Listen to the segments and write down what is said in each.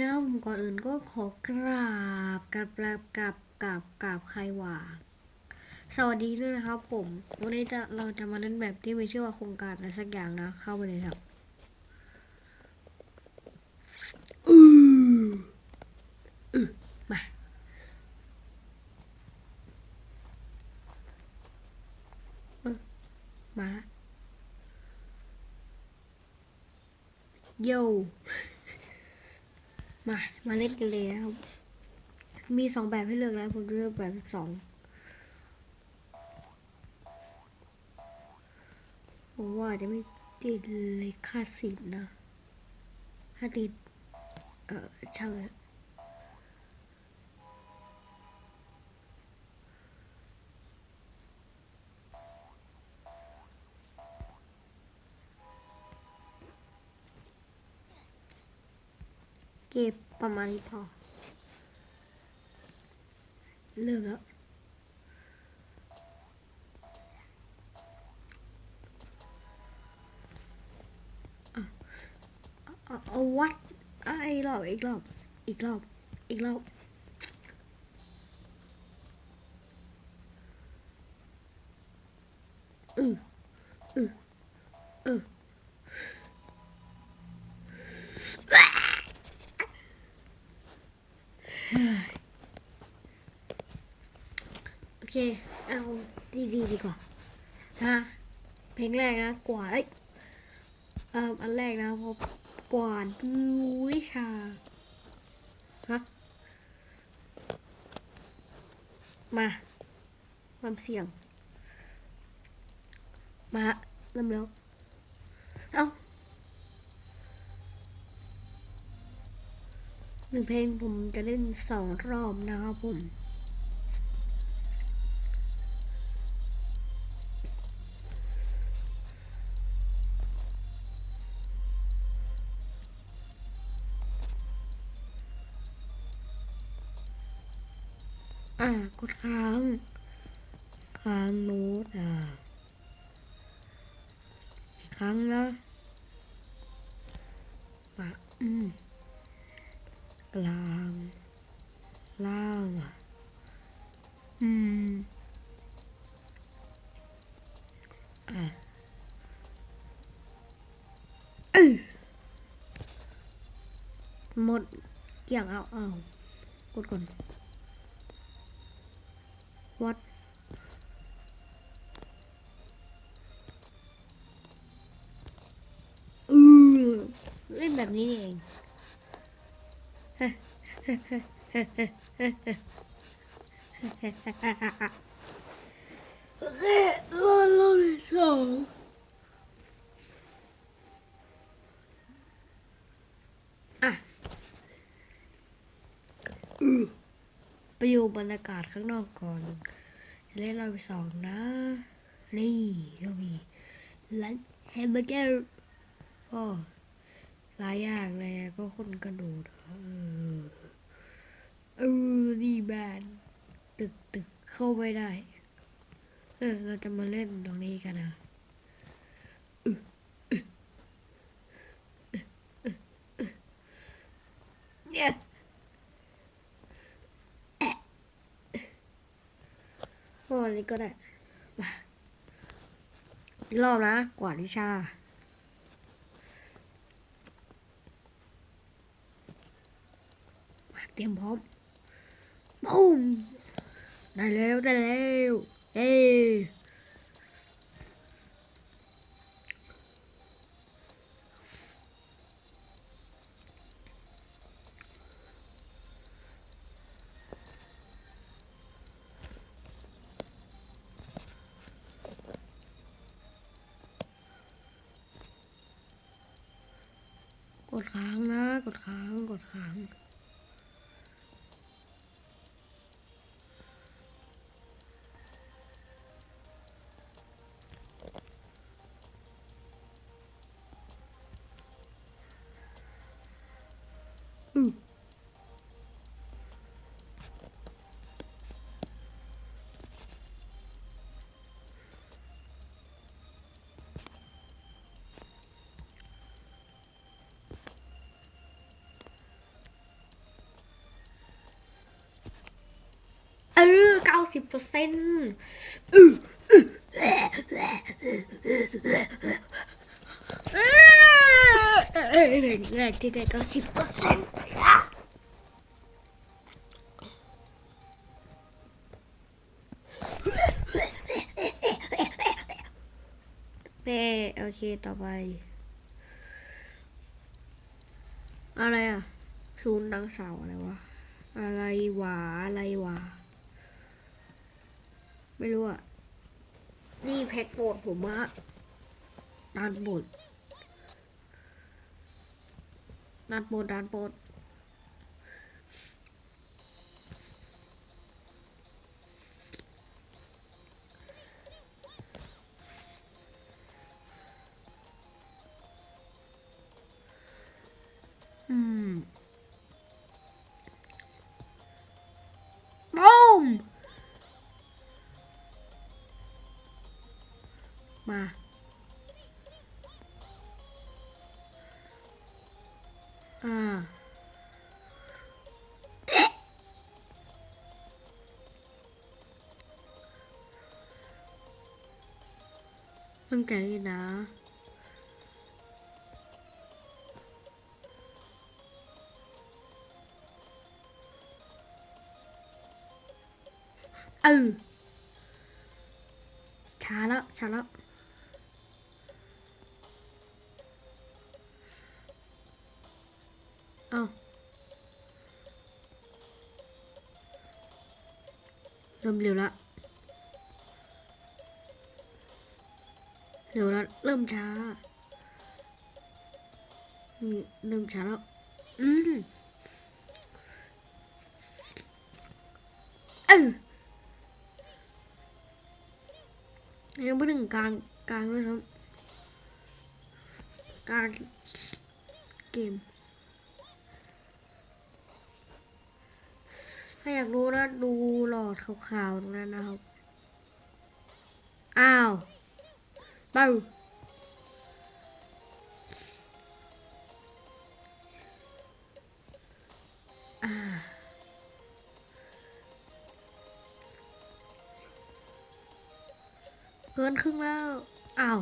นะผมก่อนอื่นก็ขอกราบกราบกราบกราบกราบกราบใครหว่าสวัสดีด้วยนะครับ ผม วันนี้จะเราจะมาเล่นแบบที่มีชื่อว่าโครงการอะไรสักอย่างนะ เข้าไปเลยครับอืออือมาเออมาละโย มา มาเล่นกันเลยนะครับ มีสองแบบให้เลือกแล้ว ผมจะเลือกแบบสองผมว่าจะไม่ติดเลยค่าสินนะ ถ้าติด เออช่าง เก็บประมาณนี้พอ เริ่มแล้ว เอาวัดอีกรอบอีกรอบ อีกรอบ อีกรอบอืออือเออ โอเค เอาดีดีๆดีกว่า ฮะ เพลงแรกนะ กว่าดเอ้ยเอ่ออันแรกนะพบกวาดวิชา ฮะ มาความเสี่ยง มาละเริ่มแล้ว เอ้า หนึ่งเพลงผมจะเล่นสองรอบนะครับผมอ่ากดค้างค้างโน้ตอ่าค้างนะปะอืม กลาง ล่างอะอืมอะอื้อหมดเกี่ยงเอาเอากดก่อนวัดอือเล่นแบบนี้นี่เอง โอเครอดรอบที่สองอะไปอยู่บรรยากาศข้างนอกก่อน เล่นรอบที่สองนะ นี่ก็มีร้านแฮมเบอร์เกอร์ก็หลายอย่างเลยก็คนกระโดดเออ เออนี่แบนตึกตึกเข้าไม่ได้ เออ เราจะมาเล่นตรงนี้กันนะเนี่ยพวกนี้ก็ได้มารอบนะกวาดวิชาเตรียมพร้อม ปุ้มได้แล้วได้แล้วเอ้กดค้างนะ กดค้าง กดค้าง สิบเปอร์เซ็นต์แรกที่ได้เก้าสิบเปอร์เซ็นต์เป้โอเคต่อไป อะไรอะ ศูนย์นางเสาอะไรวะ อะไรหวาอะไรหวา ไม่รู้อะ นี่แพ็กโปรดผมอะดานโปรดดานโปรดดานโปรดอืม มันแก่นี่นะเออช้าแเอ้าเริ่มเร็วละเร็วเริ่มช้าเริ่มช้าแล้ว อืมเออยังไม่ถึงกลางกลางเลยครับกลางเกม ถ้าอยากรู้นะดูหลอดขาวๆตรงนั้นนะครับ อ้าว เบ้าเกินครึ่งแล้ว อ้าว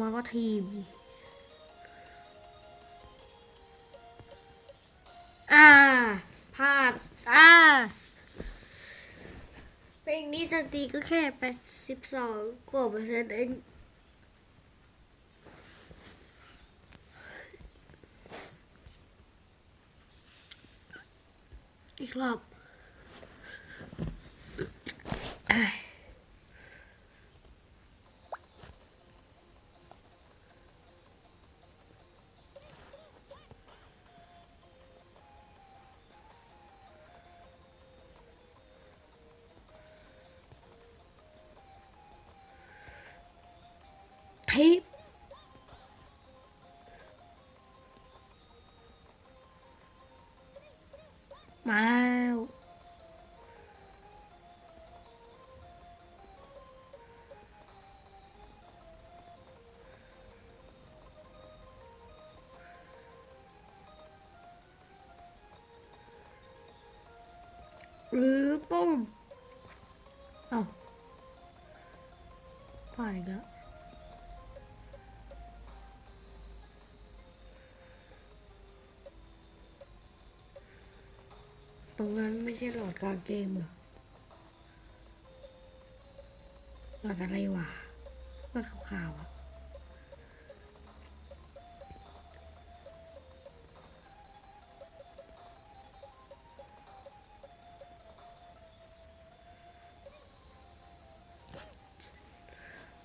มาก็ทีม จะตีก็แค่แปดสิบสองกว่าเปอร์เซ็นต์เองอีกรอบ ทิปมาแล้วหรือปุ้มเอ้าพลาดอีกแล้ว งนั้นไม่ใช่หลอดกางเกมเหรอหลอดอะไรวะหลอดขาวๆอะ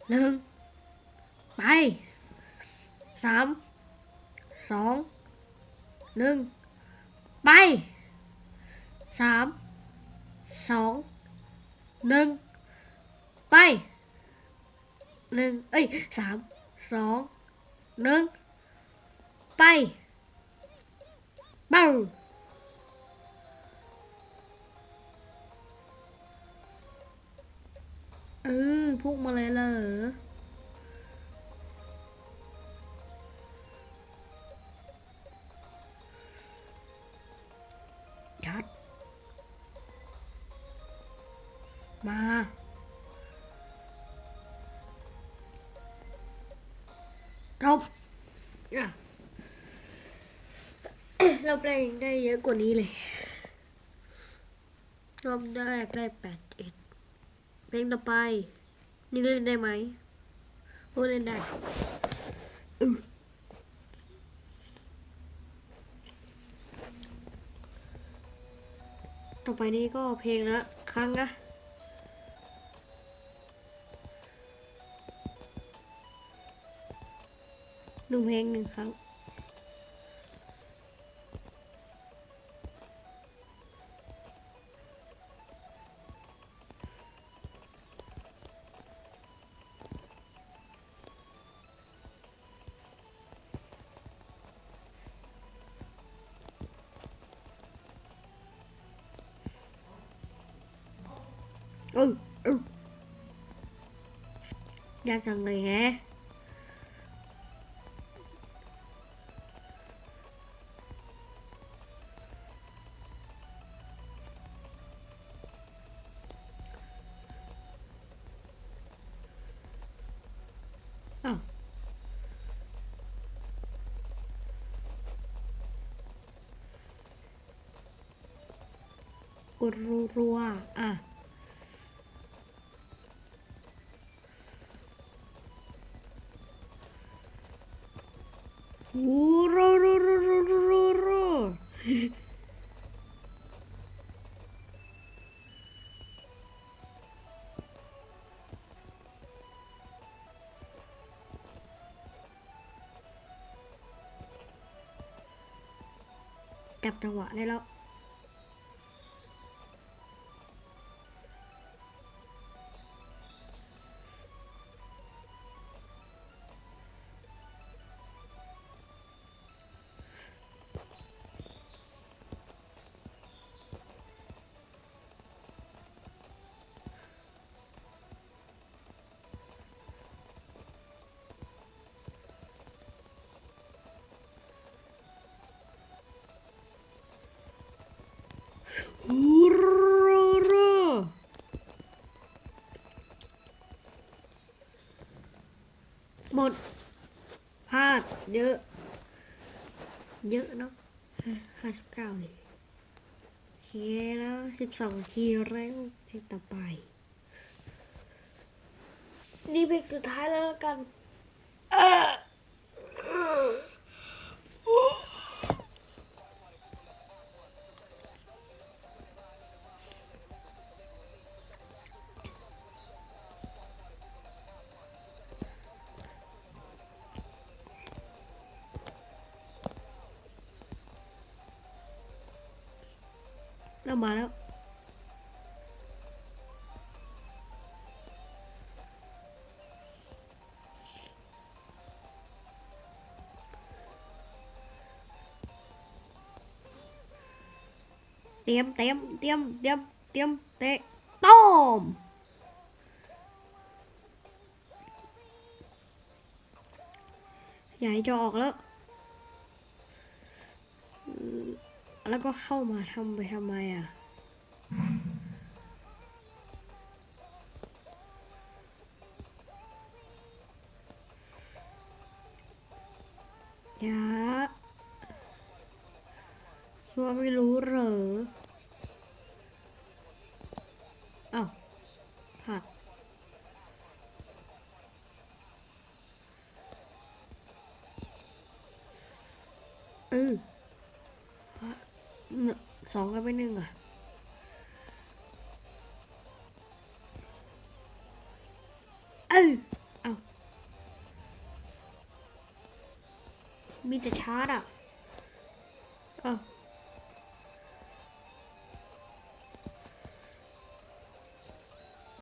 หนึ่ง สองหนึ่งไปหนึ่งเอ้ยสามสองหนึ่งไปบ้าเออพุ่งมาเลยเหรอ มา จบอะเราได้ได้เยอะกว่านี้เลยรอบแรกได้แปดเอ็ดเพลงต่อไป นี่เล่นได้ไหมโอ้เล่นได้อื้อต่อไปนี้ก็เพลงละครั้งนะ หนึ่งเพลงหนึ่งครั้ง ừ ừ ra thằng này hả อ้าวกดรัวๆอะ จับจังหวะได้แล้ว ฮูรโรหมดพลาดเยอะ เยอะเนาะห้าสิบเก้าเลยโอเคแล้วสิบสองทีแล้วเพลงต่อไป นี่เพลงสุดท้ายแล้วละกัน เออ เรามาแล้วเตรียมเตรียมเตรียมเตรียมเตรียมเตะต้มใหญ่จะออกแล้วอืม แล้วก็เข้ามาทำไปทำไมอะย่าชัวไม่รู้เหรอเอ้าผักเออ สองก็ไปหนึ่งอะ